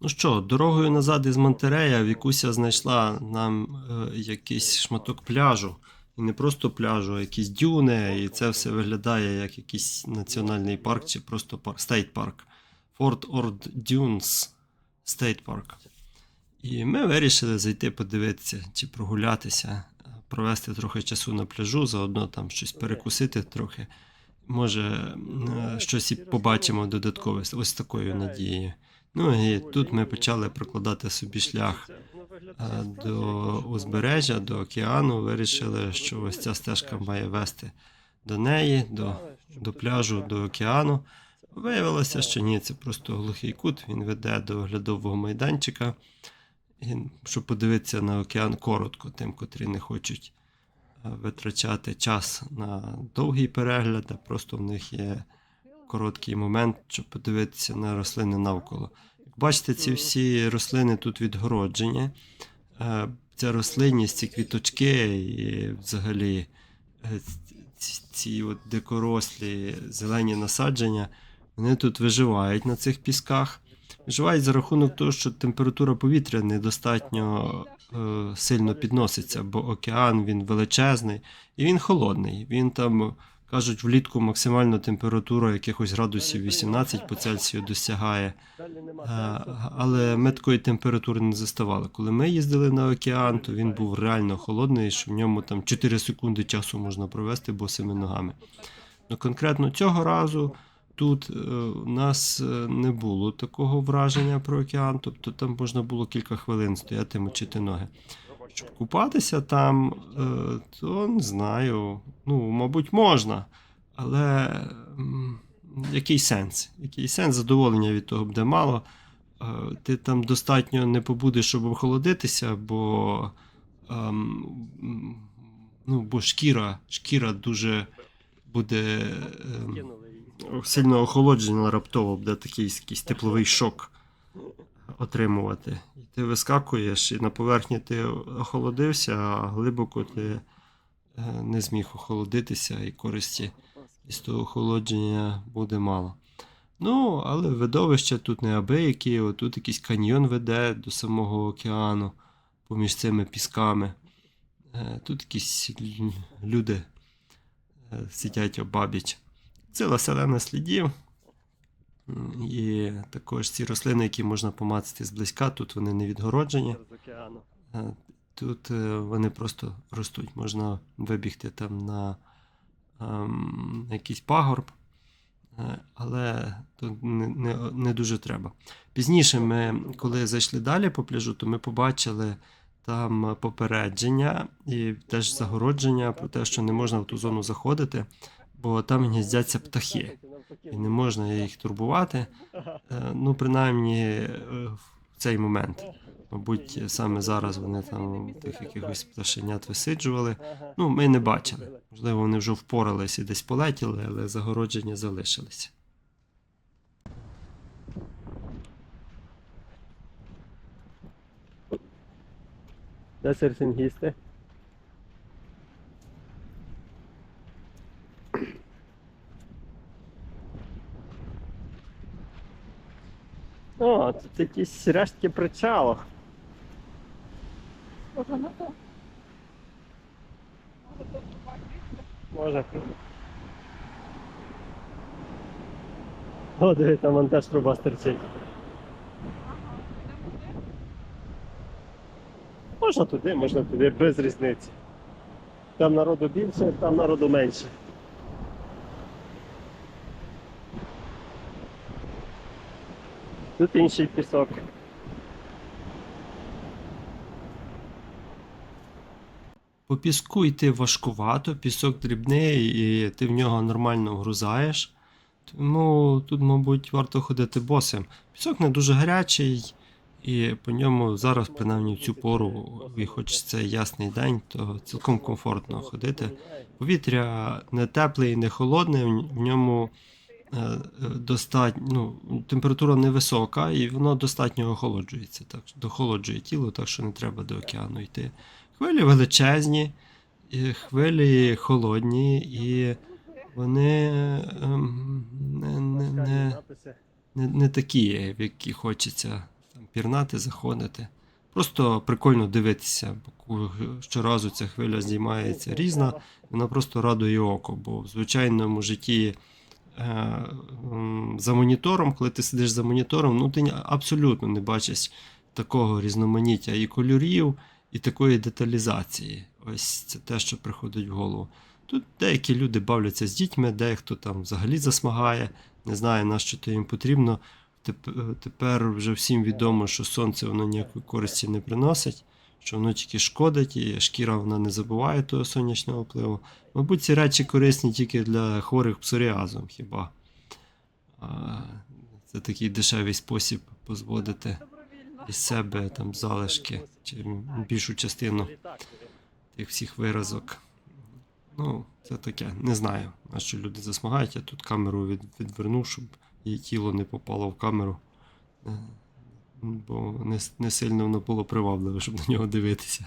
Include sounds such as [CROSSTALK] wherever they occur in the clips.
Ну що, дорогою назад із Монтерея Вікуся знайшла нам е, якийсь шматок пляжу. І не просто пляжу, а якісь дюни, і це все виглядає як якийсь національний парк чи просто парк, стейт парк. Fort Ord Dunes State Park. І ми вирішили зайти подивитися чи прогулятися, провести трохи часу на пляжу, заодно там щось перекусити трохи. Може, е, щось і побачимо додаткове ось такою надією. Ну і тут ми почали прокладати собі шлях е, до узбережжя, до океану. Вирішили, що ось ця стежка має вести до неї, до, до пляжу, до океану. Виявилося, що ні, це просто глухий кут. Він веде до оглядового майданчика, і, щоб подивитися на океан коротко, тим, котрі не хочуть е, витрачати час на довгий перегляд, а просто в них є короткий момент, щоб подивитися на рослини навколо. Як бачите, ці всі рослини тут відгороджені. Е, Ця рослинність, ці квіточки і взагалі е, ці, ці от дикорослі зелені насадження, вони тут виживають на цих пісках. Виживають за рахунок того, що температура повітря недостатньо е, сильно підноситься, бо океан він величезний і він холодний. Він там Кажуть, влітку максимальна температура якихось градусів 18 по Цельсію досягає. Е, Але ми такої температури не заставали. Коли ми їздили на океан, то він був реально холодний, що в ньому там 4 секунди часу можна провести босими ногами. Ну, конкретно цього разу тут е, у нас е, не було такого враження про океан, тобто там можна було кілька хвилин стояти, мочити ноги. Щоб купатися там, е, то не знаю. Ну, мабуть, можна. Але який сенс? Який сенс задоволення від того буде мало. Е, Ти там достатньо не побудеш, щоб охолодитися, бо, ем, ну, бо шкіра, шкіра дуже буде ем, сильно охолоджена раптово, буде такий якийсь тепловий шок отримувати. І ти вискакуєш, і на поверхні ти охолодився, а глибоко ти е, не зміг охолодитися, і користі із того охолодження буде мало. Ну, але видовище тут неабиякі, отут якийсь каньйон веде до самого океану поміж цими пісками. Е, Тут якісь люди е, сидять обабіч. Ціла селена слідів. І також ці рослини, які можна помацати зблизька, тут вони не відгороджені. Е, Тут е, вони просто ростуть. Можна вибігти там на ем, якийсь пагорб, е, але тут не, не, не дуже треба. Пізніше ми, коли зайшли далі по пляжу, то ми побачили там попередження і теж загородження про те, що не можна в ту зону заходити, бо там гніздяться птахи і не можна їх турбувати. Е, Ну, принаймні, е, в цей момент. Мабуть, саме зараз вони там тих якихось пташенят висиджували. Ну, ми не бачили. Можливо, вони вже впоралися і десь полетіли, але загородження залишилися. Де серфінгісти? О, тут якісь рештки причалу. Може. О, диви, там вон теж труба стерчить. Можна туди, можна туди, без різниці. Там народу більше, там народу менше. Тут інший пісок. По піску йти важкувато, пісок дрібний, і ти в нього нормально вгрузаєш. Тому тут, мабуть, варто ходити босим. Пісок не дуже гарячий, і по ньому зараз, принаймні в цю пору, і хоч це ясний день, то цілком комфортно ходити. Повітря не тепле і не холодне, в ньому достатньо, ну, температура невисока, і воно достатньо охолоджується, так, дохолоджує тіло, так що не треба до океану йти. Хвилі величезні, хвилі холодні, і вони ем, не, не, не, не, не такі, в які хочеться там пірнати, заходити. Просто прикольно дивитися, бо щоразу ця хвиля здіймається різна, вона просто радує око, бо в звичайному житті е, за монітором, коли ти сидиш за монітором, ну ти абсолютно не бачиш такого різноманіття і кольорів, і такої деталізації. Ось це те, що приходить в голову. Тут деякі люди бавляться з дітьми, дехто там взагалі засмагає, не знає, на що то їм потрібно. Тепер вже всім відомо, що сонце воно ніякої користі не приносить, що воно тільки шкодить, і шкіра вона не забуває того сонячного впливу. Мабуть, ці речі корисні тільки для хворих псоріазом хіба. Це такий дешевий спосіб позводити із себе там залишки чи більшу частину тих всіх виразок. Ну, це таке, не знаю, на що люди засмагають. Я тут камеру від, відвернув, щоб її тіло не попало в камеру. Е, Бо не, не сильно воно було привабливе, щоб на нього дивитися.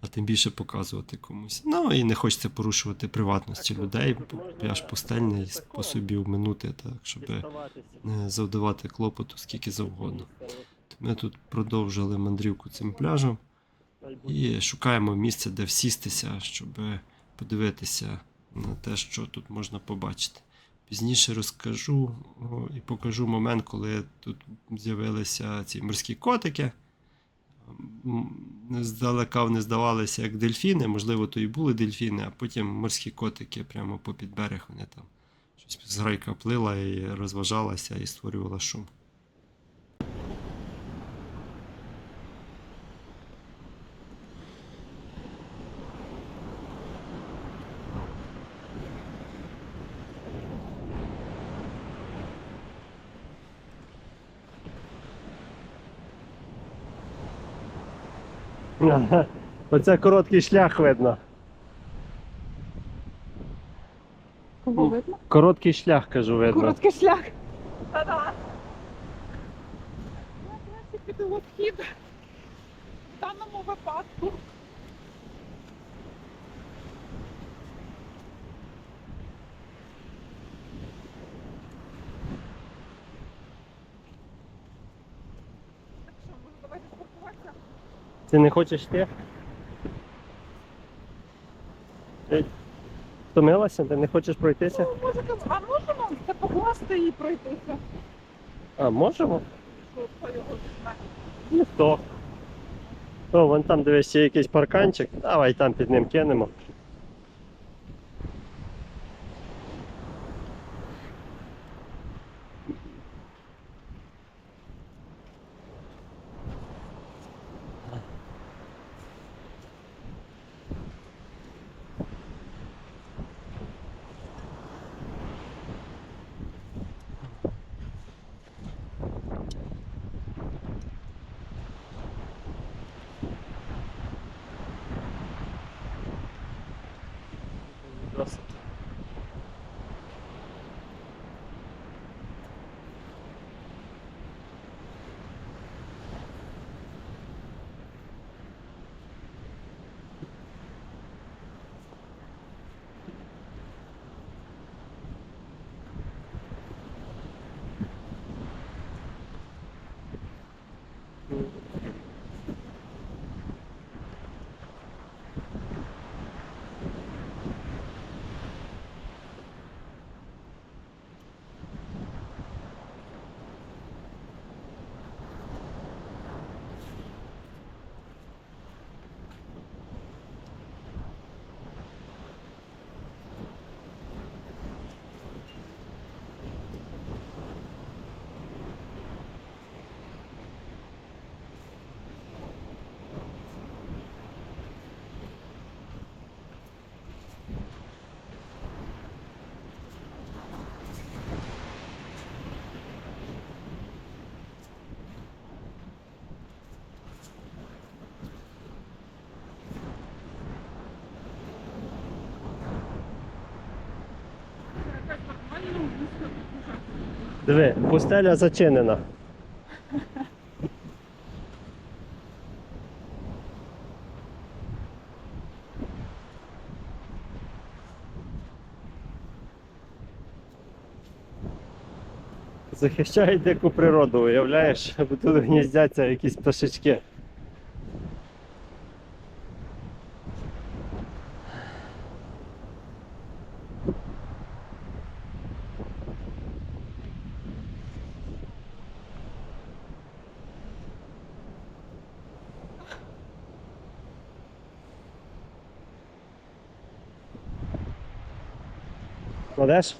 А тим більше показувати комусь. Ну і не хочеться порушувати приватності людей, бо пляж пустельний способів минути, так, щоб не завдавати клопоту скільки завгодно. Ми тут продовжили мандрівку цим пляжем і шукаємо місце, де всістися, щоб подивитися на те, що тут можна побачити. Пізніше розкажу і покажу момент, коли тут з'явилися ці морські котики. Здалека вони здавалися як дельфіни, можливо, то і були дельфіни, а потім морські котики прямо попід берег вони там щось зграйка плила і розважалася і створювала шум. [LAUGHS] Оце короткий шлях видно. Кого видно? Короткий шлях, кажу, видно. Короткий шлях. Та-да. Я краще піду в обхід. В даному випадку. Так що, може, давайте спілкуватися? Ти не хочеш йти? Ти Втомилася? Ти не хочеш пройтися? Ну, може, а можемо це покласти і пройтися? А, можемо? Що, хто його знає? Ніхто. О, вон там дивись, є якийсь парканчик. Давай там під ним кинемо. Диви, пустеля зачинена. захищають дику природу, уявляєш? [LAUGHS] Бо тут гніздяться якісь пташечки. Кладеш?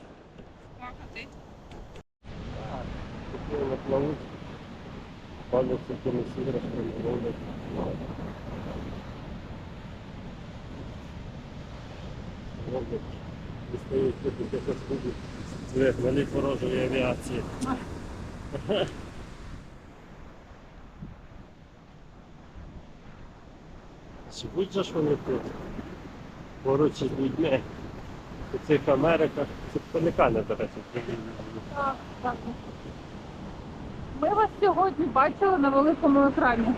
Спокійно плавуть. Падать якимись іграшками, роблять. Роблять. Дістають тут якихось видів цвет малій ворожої авіації. Же ж вони тут. Поруч із людьми. Цих Америка. Це пелікани, до речі. Так, так. Ми вас сьогодні бачили на великому екрані.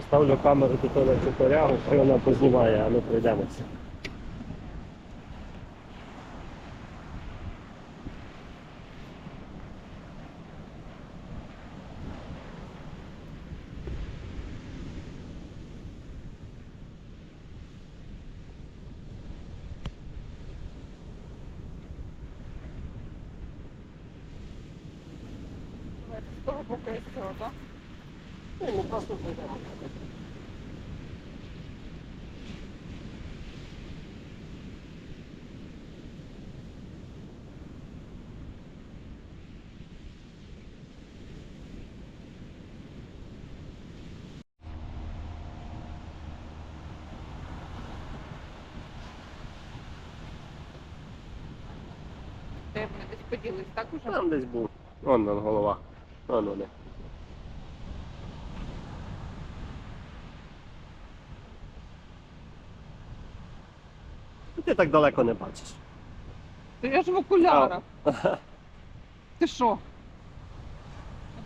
Поставлю камеру того на цю корягу, хай вона познімає, а ми пройдемося. З того боку так? Ні, ми просто пройдемо. Десь поділись, так уже? Там десь був. Вон вон голова. Вон вони. Ти так далеко не бачиш. Та я ж в окулярах. [LAUGHS] Ти що?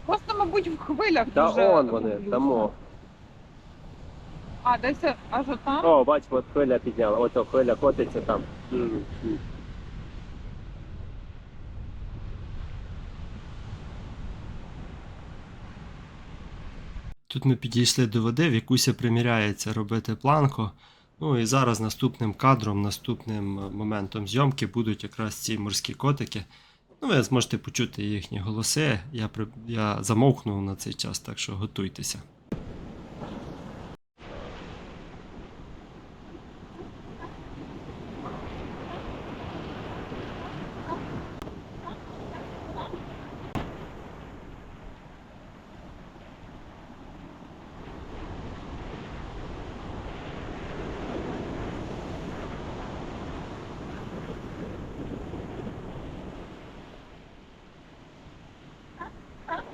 Просто, мабуть, в хвилях Та дуже. он вони, там. А, десь аж отам? О, бач, от хвиля підняла, ото хвиля котиться там. Тут ми підійшли до води, Вікуся приміряється робити планку. Ну і зараз наступним кадром, наступним е, моментом зйомки будуть якраз ці морські котики. Ну, ви зможете почути їхні голоси. Я, я замовкнув на цей час, так що готуйтеся. Uh.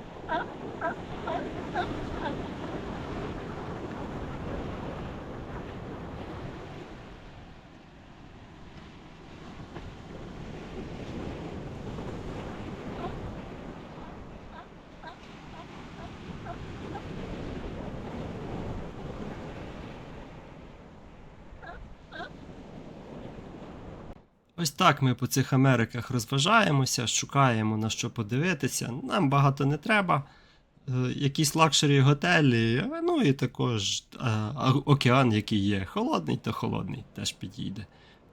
Ось так ми по цих Америках розважаємося, шукаємо на що подивитися. Нам багато не треба. е, якісь лакшері готелі, е, ну і також е, океан, який є. Холодний, то холодний, теж підійде.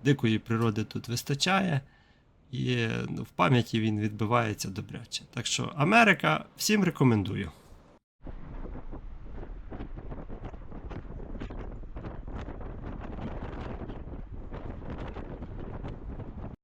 Дикої природи тут вистачає, і ну, в пам'яті він відбивається добряче. Так що Америка всім рекомендую.